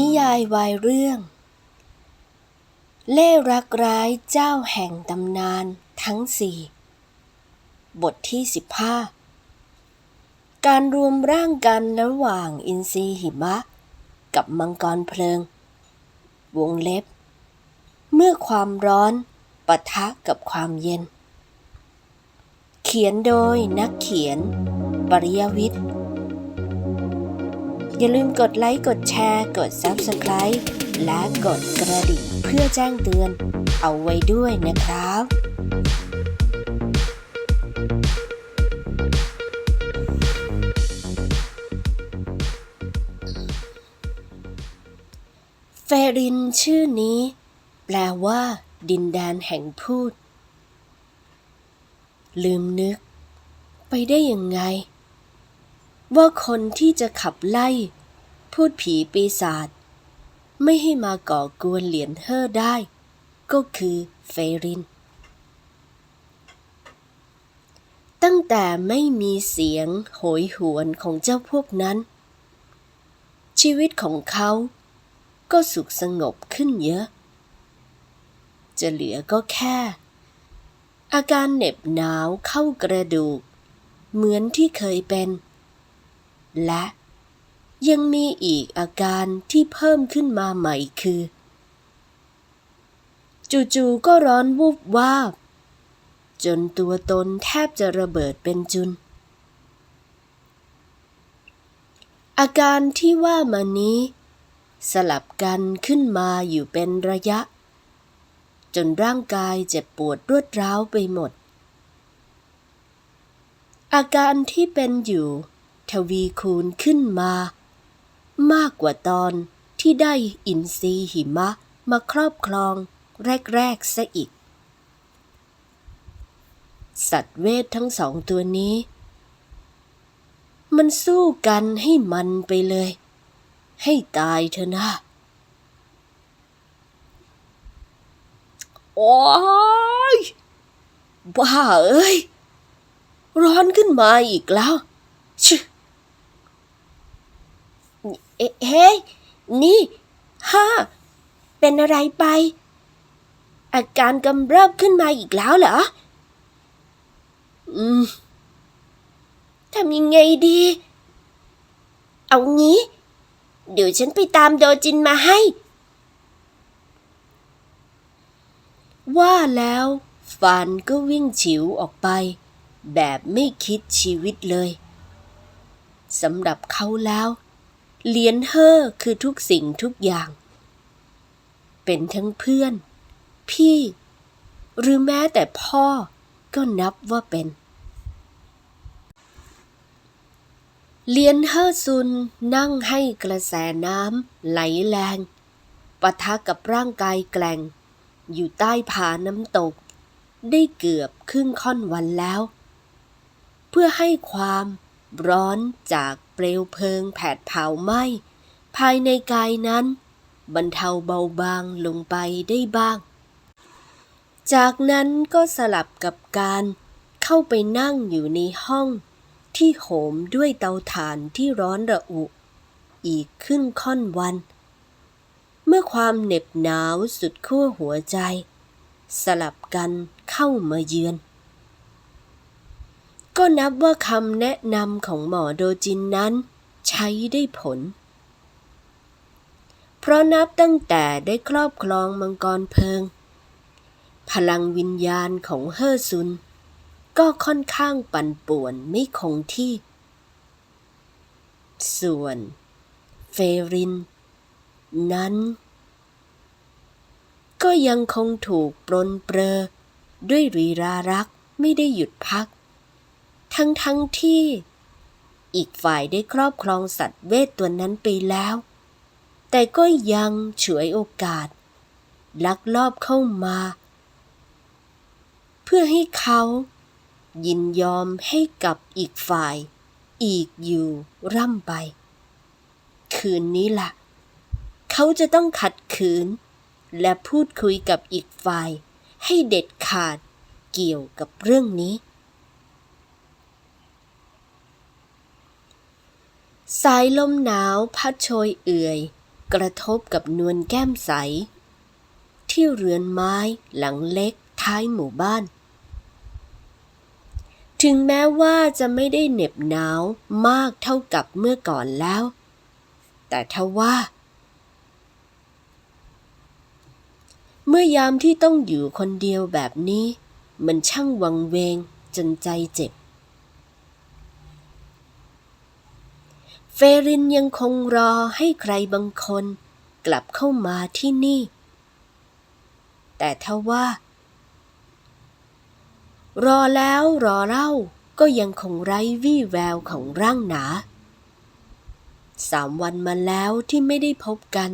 นิยายวายเรื่อง เล่รักร้ายเจ้าแห่งตำนานทั้งสี่ บทที่สิบห้าการรวมร่างกันระหว่างอินทรีหิมะ กับมังกรเพลิง วงเล็บ เมื่อความร้อนปะทะกับความเย็น เขียนโดยนักเขียน ปริยวิทย์ อย่าลืมกดไลค์ กดแชร์ กด Subscribe และกดกระดิ่งเพื่อแจ้งเตือน เอาไว้ด้วยนะครับเฟรินชื่อนี้ แปลว่า ดินแดนแห่งพูด ลืมนึก ไปได้ยังไง ว่าคนที่จะขับไล่ พูดผีปีศาจไม่ให้มาก่อกวนเหรียญเฮอได้ ก็คือเฟริน ตั้งแต่ไม่มีเสียงโหยหวนของเจ้าพวกนั้น ชีวิตของเขาก็สุขสงบขึ้นเยอะ จะเหลือก็แค่ อาการเหน็บหนาวเข้ากระดูก เหมือนที่เคยเป็น และยังมีอีกอาการที่เพิ่มขึ้นมาใหม่คือ จู่ๆก็ร้อนวูบวาบ จนตัวตนแทบจะระเบิดเป็นจุน อาการที่ว่ามานี้ สลับกันขึ้นมาอยู่เป็นระยะ จนร่างกายเจ็บปวดรวดร้าวไปหมด อาการที่เป็นอยู่ ทวีคูณขึ้นมา มากกว่าตอนที่ได้อินทรีหิมะมาครอบครองแรกๆซะอีก สัตว์เวททั้งสองตัวนี้ มันสู้กันให้มันไปเลย ให้ตายเถอะนะ โอ้ยบ้าเอ้ย ร้อนขึ้นมาอีกแล้วชึ เอ๊ะเฮ้ยนี่ฮ่าเป็นอะไรไป อาการกำเริบขึ้นมาอีกแล้วเหรอ อืมทำยังไงดี เอางี้ เดี๋ยวฉันไปตามโดจินมาให้ ว่าแล้วฟานก็วิ่งฉิวออกไป แบบไม่คิดชีวิตเลย สำหรับเขาแล้ว เหลียนเฮอคือทุกสิ่งทุกอย่าง เป็นทั้งเพื่อน พี่ หรือแม้แต่พ่อก็นับว่าเป็นเลียนเฮอซุนนั่งให้กระแสน้ำไหลแรงปะทะกับร่างกายแกล่ง อยู่ใต้ผาน้ำตก ได้เกือบครึ่งค่อนวันแล้ว เพื่อให้ความ ร้อนจากเปลวเพลิงแผดเผาไหม้ภายในกายนั้น บรรเทาเบาบางลงไปได้บ้าง จากนั้นก็สลับกับการเข้าไปนั่งอยู่ในห้อง ที่โหมด้วยเตาถ่านที่ร้อนระอุ อีกขึ้นค่อนวัน เมื่อความเหน็บหนาวสุดขั้วหัวใจ สลับกันเข้ามาเยือน ก็นับว่าคำแนะนำของหมอโดจินนั้น ใช้ได้ผล เพราะนับตั้งแต่ได้ครอบครองมังกรเพลิง พลังวิญญาณของเฮอซุน ก็ค่อนข้างปั่นป่วนไม่คงที่ ส่วน เฟริน นั้น ก็ยังคงถูกปรนเปรอ ด้วยรีรารักไม่ได้หยุดพัก ทั้งทั้งที่ อีกฝ่ายได้ครอบครองสัตว์เวทตัวนั้นไปแล้ว แต่ก็ยังฉวยโอกาส ลักลอบเข้ามา เพื่อให้เขายินยอมให้กับอีกฝ่าย อีกอยู่ร่ำไป คืนนี้ล่ะ เขาจะต้องขัดขืน และพูดคุยกับอีกฝ่าย ให้เด็ดขาดเกี่ยวกับเรื่องนี้ สายลมหนาวพัดโชยเอื่อย กระทบกับนวลแก้มใส ที่เรือนไม้หลังเล็กท้ายหมู่บ้าน ถึงแม้ว่าจะไม่ได้เหน็บหนาวมากเท่ากับเมื่อก่อนแล้ว แต่ทว่า เมื่อยามที่ต้องอยู่คนเดียวแบบนี้ มันช่างวังเวงจนใจเจ็บ เฟรินยังคงรอให้ใครบางคนกลับเข้ามาที่นี่ แต่ทว่า รอแล้วรอเล่าก็ยังคงไร้วี่แววของร่างหนา สามวันมาแล้วที่ไม่ได้พบกัน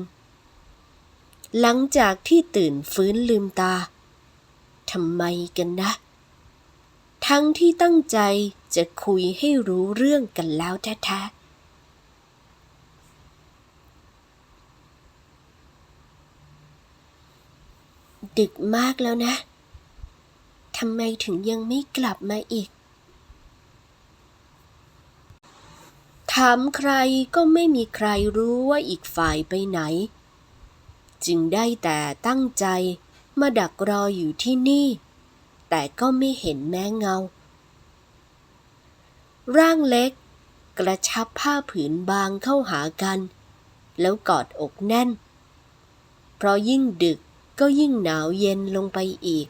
หลังจากที่ตื่นฟื้นลืมตาทำไมกันนะ ทั้งที่ตั้งใจจะคุยให้รู้เรื่องกันแล้วแท้ๆ ดึกมากแล้วนะ ทำไมถึงยังไม่กลับมาอีก ถามใครก็ไม่มีใครรู้ว่าอีกฝ่ายไปไหน จึงได้แต่ตั้งใจมาดักรออยู่ที่นี่ แต่ก็ไม่เห็นแม้เงา ร่างเล็กกระชับผ้าผืนบางเข้าหากัน แล้วกอดอกแน่น เพราะยิ่งดึก ก็ยิ่งหนาวเย็นลงไปอีก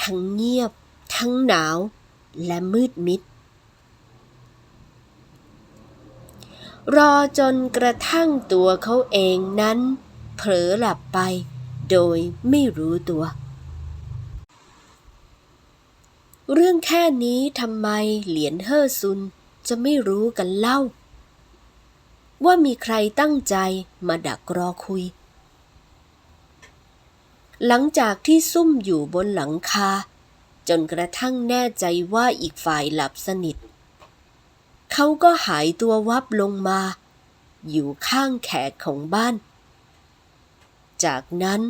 ทั้งเงียบ ทั้งหนาวและมืดมิด รอจนกระทั่งตัวเขาเองนั้น เผลอหลับไปโดยไม่รู้ตัว เรื่องแค่นี้ทำไมเหลียนเฮอซุนจะไม่รู้กันเล่า ว่ามีใครตั้งใจมาดักรอคุย หลังจากที่ซุ่มอยู่บนหลังคา จนกระทั่งแน่ใจว่าอีกฝ่ายหลับสนิท เขาก็หายตัววับลงมา อยู่ข้างแขกของบ้าน จากนั้น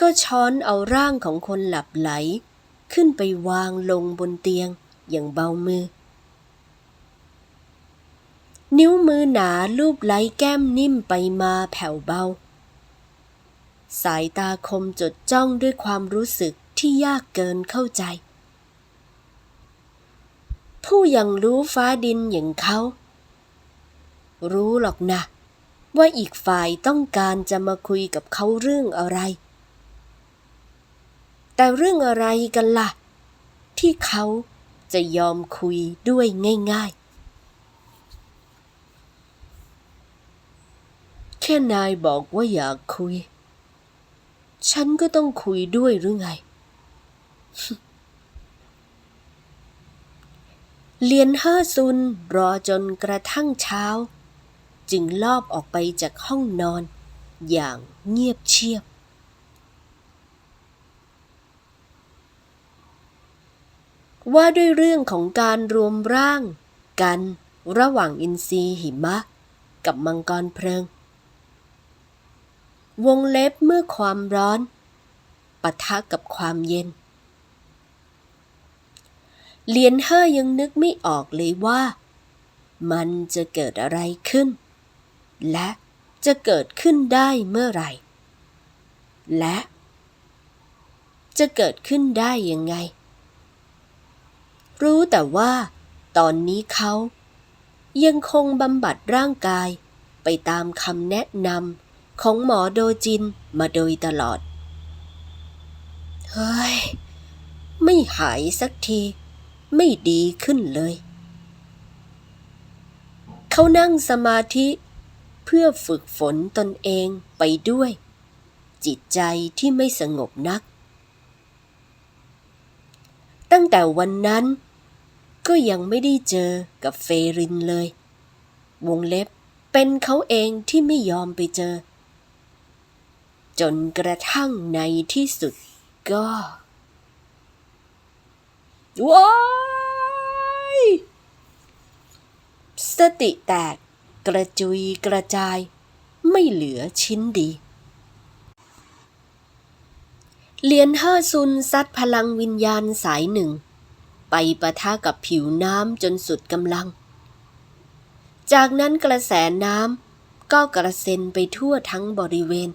ก็ช้อนเอาร่างของคนหลับไหล ขึ้นไปวางลงบนเตียงอย่างเบามือ นิ้วมือหนาลูบไล้แก้มนิ่มไปมาแผ่วเบา สายตาคมจดจ้องด้วยความรู้สึกที่ยากเกินเข้าใจ ผู้ยังรู้ฟ้าดินอย่างเขา รู้หรอกนะ ว่าอีกฝ่ายต้องการจะมาคุยกับเขาเรื่องอะไร แต่เรื่องอะไรกันล่ะ ที่เขาจะยอมคุยด้วยง่าย ๆแค่นายบอกว่าอยากคุย ฉันก็ต้องคุยด้วยหรือไง เลียนเฮอซุนรอจนกระทั่งเช้า จึงลอบออกไปจากห้องนอน อย่างเงียบเชียบ ว่าด้วยเรื่องของการรวมร่างกันระหว่างอินทรีหิมะ กับมังกรเพลิง วงเล็บเมื่อความร้อนปะทะกับความเย็น เลียนเฮอยังนึกไม่ออกเลยว่า มันจะเกิดอะไรขึ้น และจะเกิดขึ้นได้เมื่อไหร่ และ จะเกิดขึ้นได้ยังไง รู้แต่ว่า ตอนนี้เขา ยังคงบำบัดร่างกายไปตามคำแนะนำ ของหมอโดจินมาโดยตลอด เฮ้ย ไม่หายสักที ไม่ดีขึ้นเลย เขานั่งสมาธิเพื่อฝึกฝนตนเองไปด้วย จิตใจที่ไม่สงบนัก ตั้งแต่วันนั้น ก็ยังไม่ได้เจอกับเฟรินเลย วงเล็บเป็นเขาเองที่ไม่ยอมไปเจอ จนกระทั่งในที่สุดก็ว้ายสติแตกกระจุยกระจาย ไม่เหลือชิ้นดีเลียนเฮอซุนซัดพลังวิญญาณสายหนึ่ง ไปปะทะกับผิวน้ำจนสุดกำลัง จากนั้นกระแสน้ำก็กระเซ็นไปทั่วทั้งบริเวณ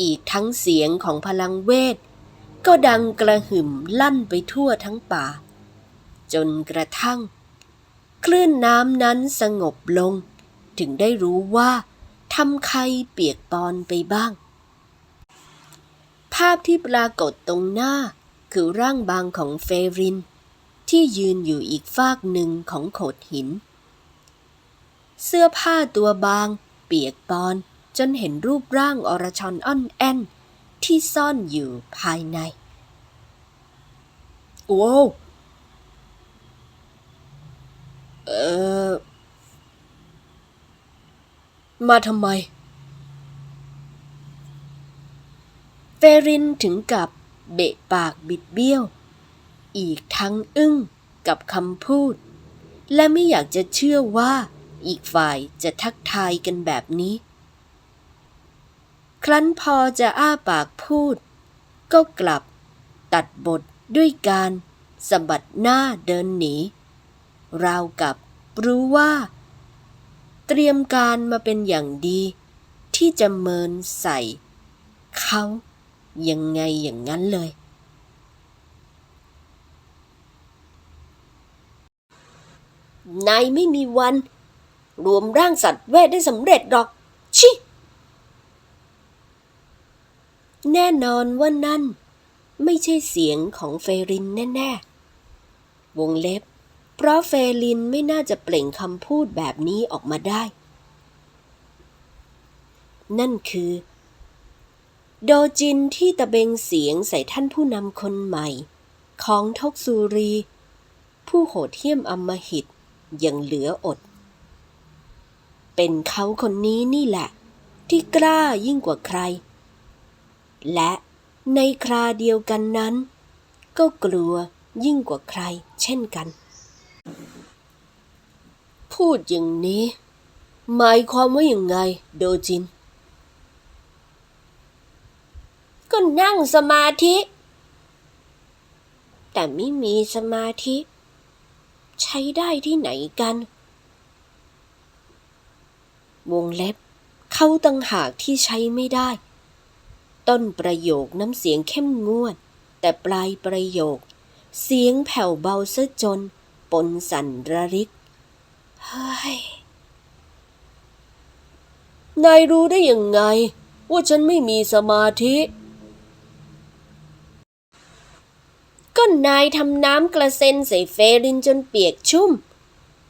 อีกทั้งเสียงของพลังเวท ก็ดังกระหึ่มลั่นไปทั่วทั้งป่า จนกระทั่ง คลื่นน้ำนั้นสงบลง ถึงได้รู้ว่าทำใครเปียกปอนไปบ้าง ภาพที่ปรากฏตรงหน้าคือร่างบางของเฟริน ที่ยืนอยู่อีกฟากหนึ่งของโขดหิน เสื้อผ้าตัวบาง เปียกปอน จนเห็นรูปร่างอรชรอ่อนแอนที่ซ่อนอยู่ภายในว้เออมาทำไม เฟรินถึงกับเบะปากบิดเบี้ยว อีกทั้งอึ้งกับคำพูด และไม่อยากจะเชื่อว่าอีกฝ่ายจะทักทายกันแบบนี้ ครั้นพอจะอ้าปากพูด ก็กลับตัดบทด้วยการสะบัดหน้าเดินหนี ราวกับรู้ว่า เตรียมการมาเป็นอย่างดี ที่จะเมินใส่ เขายังไงอย่างนั้นเลย นายไม่มีวัน รวมร่างสัตว์เวทได้สำเร็จหรอก ชิ แน่นอนว่านั่น ไม่ใช่เสียงของเฟรินแน่ ๆ วงเล็บ เพราะเฟรินไม่น่าจะเปล่งคำพูดแบบนี้ออกมาได้ นั่นคือ โดจินที่ตะเบงเสียงใส่ท่านผู้นำคนใหม่ ของทกซูรี ผู้โหดเหี้ยมอำมหิตย่างเหลืออด เป็นเขาคนนี้นี่แหละ ที่กล้ายิ่งกว่าใคร และในคราเดียวกันนั้น ก็กลัวยิ่งกว่าใครเช่นกัน พูดอย่างนี้ หมายความว่าอย่างไงโดจิน ก็นั่งสมาธิ แต่ไม่มีสมาธิ ใช้ได้ที่ไหนกัน วงเล็บ เข้าตังหากที่ใช้ไม่ได้ ต้นประโยคน้ำเสียงเข้มงวด แต่ปลายประโยค เสียงแผ่วเบาซะจน ปนสั่นระริก เฮ้ย นายรู้ได้ยังไง ว่าฉันไม่มีสมาธิ ก็นายทำน้ำกระเซ็นใส่เฟรินจนเปียกชุ่ม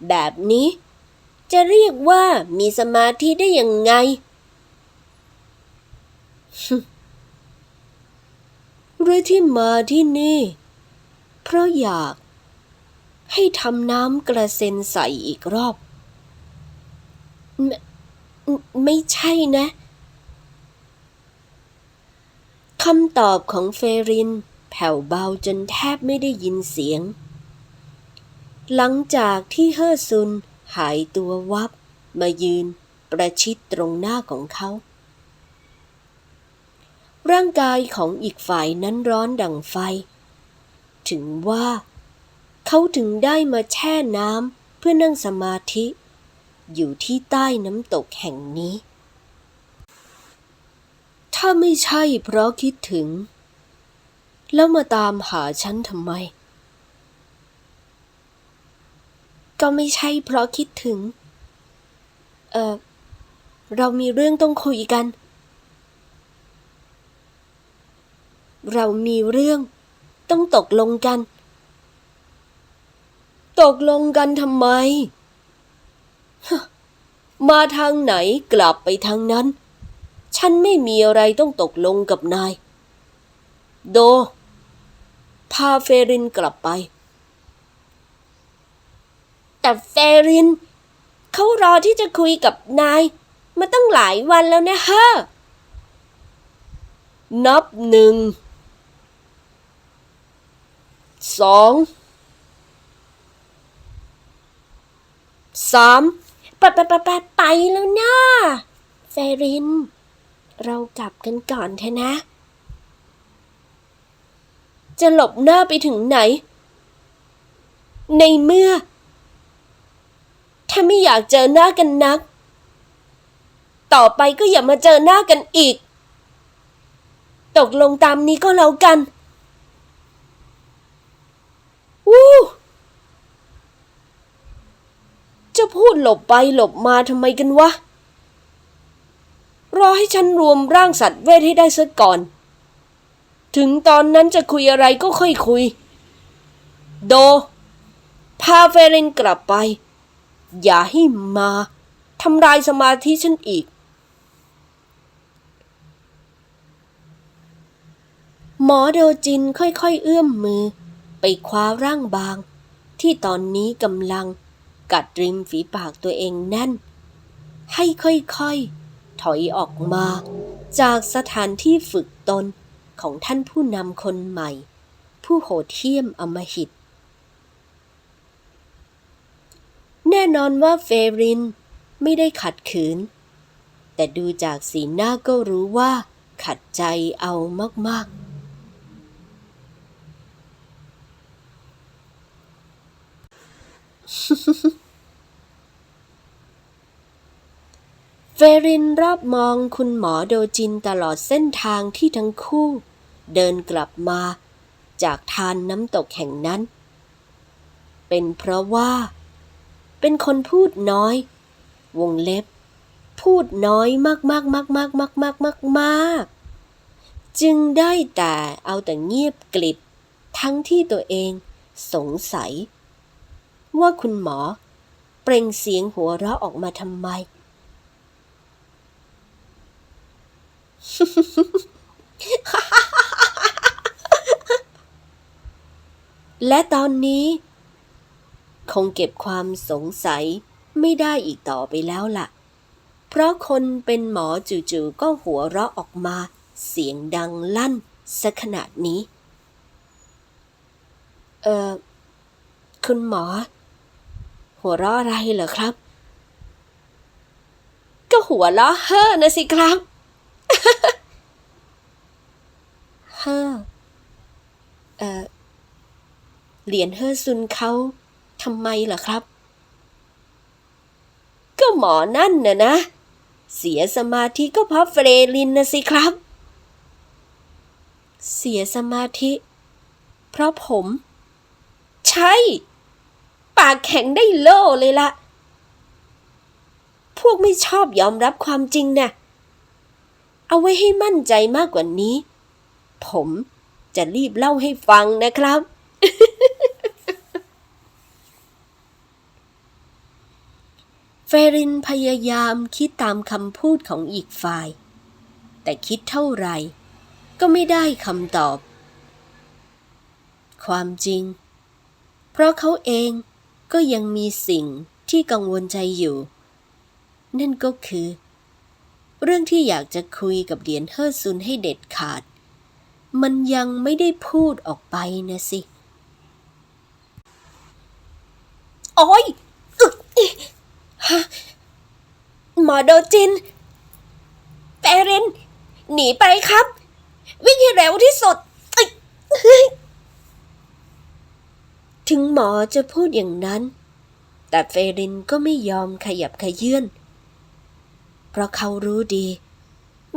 แบบนี้ จะเรียกว่ามีสมาธิได้ยังไง หรือที่มาที่นี่ เพราะอยากให้ทำน้ำกระเซ็นใส่อีกรอบ ไม่ไม่ใช่นะคำตอบของเฟริน แผ่วเบาจนแทบไม่ได้ยินเสียง หลังจากที่เฮอซุนหายตัววับมายืนประชิดตรงหน้าของเขา ร่างกายของอีกฝ่ายนั้นร้อนดังไฟ ถึงว่า เขาถึงได้มาแช่น้ำเพื่อนั่งสมาธิ อยู่ที่ใต้น้ำตกแห่งนี้ ถ้าไม่ใช่เพราะคิดถึง แล้วมาตามหาฉันทำไม ก็ไม่ใช่เพราะคิดถึง เออเรามีเรื่องต้องคุยกัน เรามีเรื่อง ต้องตกลงกัน ตกลงกันทำไม มาทางไหนกลับไปทางนั้น ฉันไม่มีอะไรต้องตกลงกับนาย โด พาเฟรินกลับไป แต่เฟรินเขารอที่จะคุยกับนาย มาตั้งหลายวันแล้วนะฮะนับหนึ่ง สองสามไปไปไปไปไปแล้วนะเฟริน เรากลับกันก่อนเถอะนะ จะหลบหน้าไปถึงไหน ในเมื่อ ถ้าไม่อยากเจอหน้ากันนัก ต่อไปก็อย่ามาเจอหน้ากันอีก ตกลงตามนี้ก็แล้วกัน วู้จะพูดหลบไปหลบมาทำไมกันวะ รอให้ฉันรวมร่างสัตว์เวทให้ได้ซะก่อน ถึงตอนนั้นจะคุยอะไรก็ค่อยคุย โด พาเฟรนกลับไป อย่าให้มาทำลายสมาธิฉันอีก หมอโดจินค่อยๆเอื้อมมือ ไปคว้าร่างบาง ที่ตอนนี้กำลังกัดริมฝีปากตัวเองแน่น ให้ค่อยๆ ถอยออกมา จากสถานที่ฝึกตนของท่านผู้นำคนใหม่ ผู้โหดเหี้ยมอมหิต แน่นอนว่าเฟรินไม่ได้ขัดขืน แต่ดูจากสีหน้าก็รู้ว่าขัดใจเอามากๆ เฟรินรอบมองคุณหมอโดจินตลอดเส้นทางที่ทั้งคู่ เดินกลับมาจากทานน้ำตกแห่งนั้น เป็นเพราะว่า เป็นคนพูดน้อย วงเล็บ พูดน้อยมากมากมากมากมากมากมากมากจึงได้แต่เอาแต่เงียบกลิบ ทั้งที่ตัวเองสงสัย ว่าคุณหมอ เปล่งเสียงหัวเราะออกมาทำไม และตอนนี้ คงเก็บความสงสัยไม่ได้อีกต่อไปแล้วล่ะ เพราะคนเป็นหมอจู่ๆก็หัวเราะออกมาเสียงดังลั่นสักขนาดนี้ เอ่อคุณหมอ หัวเราะอะไรเหรอครับ ก็หัวเราะเฮ่อนะสิครับเฮ่อเอ่อเหรียญเฮอซุนเขาทำไมเหรอครับ ก็หมอนั่นน่ะนะ เสียสมาธิก็เพราะเฟรลินนะสิครับ เสียสมาธิ เพราะผม ใช่ ปากแข็งได้โล่เลยละ พวกไม่ชอบยอมรับความจริงนะ่ะ เอาไว้ให้มั่นใจมากกว่านี้ ผมจะรีบเล่าให้ฟังนะครับ เฟรินพยายามคิดตามคำพูดของอีกฝ่าย แต่คิดเท่าไหร่ ก็ไม่ได้คำตอบ ความจริง เพราะเขาเอง ก็ยังมีสิ่งที่กังวลใจอยู่ นั่นก็คือ เรื่องที่อยากจะคุยกับเหรียญเฮอร์ซุนให้เด็ดขาด มันยังไม่ได้พูดออกไปนะสิ โอ้ยอึกอิฮะหมอโดจินเปริน หนีไปครับ วิ่งให้เร็วที่สุด ถึงหมอจะพูดอย่างนั้น แต่เฟรินก็ไม่ยอมขยับขยื่น เพราะเขารู้ดี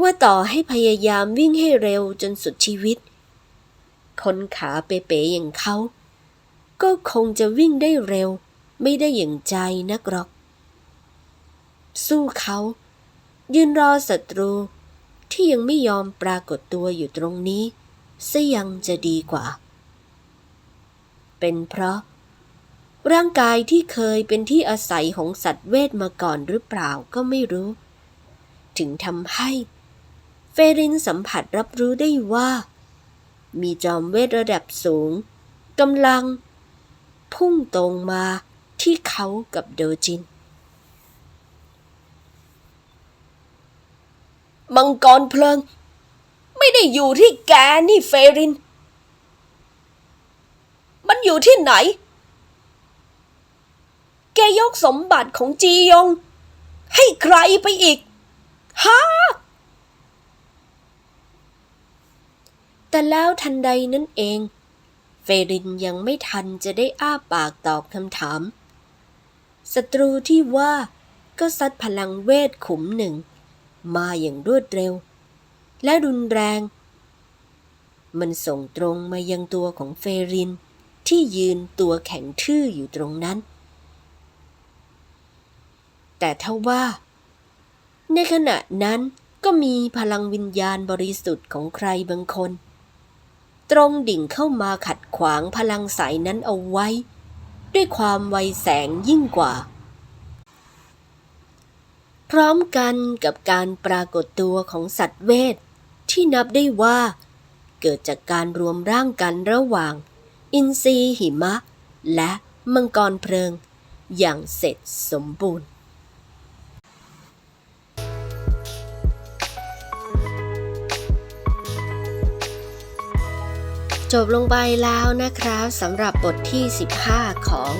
ว่าต่อให้พยายามวิ่งให้เร็วจนสุดชีวิต คนขาเป๋ๆอย่างเขา ก็คงจะวิ่งได้เร็ว ไม่ได้อย่างใจนักหรอก สู้เขา ยืนรอศัตรูที่ยังไม่ยอมปรากฏตัวอยู่ตรงนี้ซะยังจะดีกว่า เป็นเพราะ ร่างกายที่เคยเป็นที่อาศัยของสัตว์เวทมาก่อนหรือเปล่าก็ไม่รู้ ถึงทำให้ เฟรินสัมผัสรับรู้ได้ว่า มีจอมเวทระดับสูงกำลัง พุ่งตรงมาที่เขากับโดจิน มังกรเพลิง ไม่ได้อยู่ที่แกนี่เฟริน มันอยู่ที่ไหน แกยกสมบัติของจียง ให้ใครไปอีกฮะแต่แล้วทันใดนั้นเอง เฟรินยังไม่ทันจะได้อ้าปากตอบคำถามศัตรูที่ว่าก็ซัดพลังเวทขุมหนึ่ง มาอย่างรวดเร็ว และรุนแรง มันส่งตรงมายังตัวของเฟริน ที่ยืนตัวแข็งทื่ออยู่ตรงนั้น แต่ทว่า ในขณะนั้นก็มีพลังวิญญาณบริสุทธิ์ของใครบางคน ตรงดิ่งเข้ามาขัดขวางพลังสายนั้นเอาไว้ ด้วยความไวแสงยิ่งกว่า พร้อมกันกับการปรากฏตัวของสัตว์เวทที่นับได้ว่า เกิดจากการรวมร่างกันระหว่าง อินทรีหิมะ และมังกรเพลิง อย่างเสร็จสมบูรณ์จบลงไปแล้วนะครับสำหรับบทที่ 15 ของ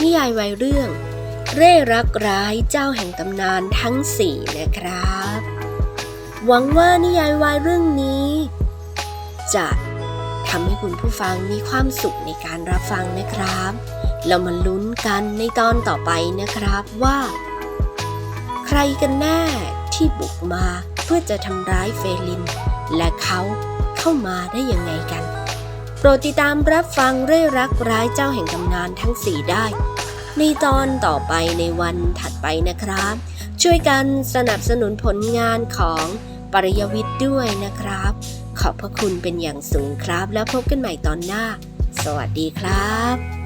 นิยายวัยเรื่อง เร่รักร้ายเจ้าแห่งตำนานทั้ง 4 นะครับ หวังว่านิยายวายเรื่องนี้ จะ ทำให้คุณผู้ฟังมีความสุขในการรับฟังนะครับ เรามาลุ้นกันในตอนต่อไปนะครับว่า ใครกันแน่ที่บุกมาเพื่อจะทำร้ายเฟลิน และเขาเข้ามาได้ยังไงกัน โปรดติดตามรับฟังเรื่อรักร้ายเจ้าแห่งตำนานทั้ง4ได้ ในตอนต่อไปในวันถัดไปนะครับ ช่วยกันสนับสนุนผลงานของปริยวิทย์ด้วยนะครับ ขอบพระคุณเป็นอย่างสูงครับ แล้วพบกันใหม่ตอนหน้า สวัสดีครับ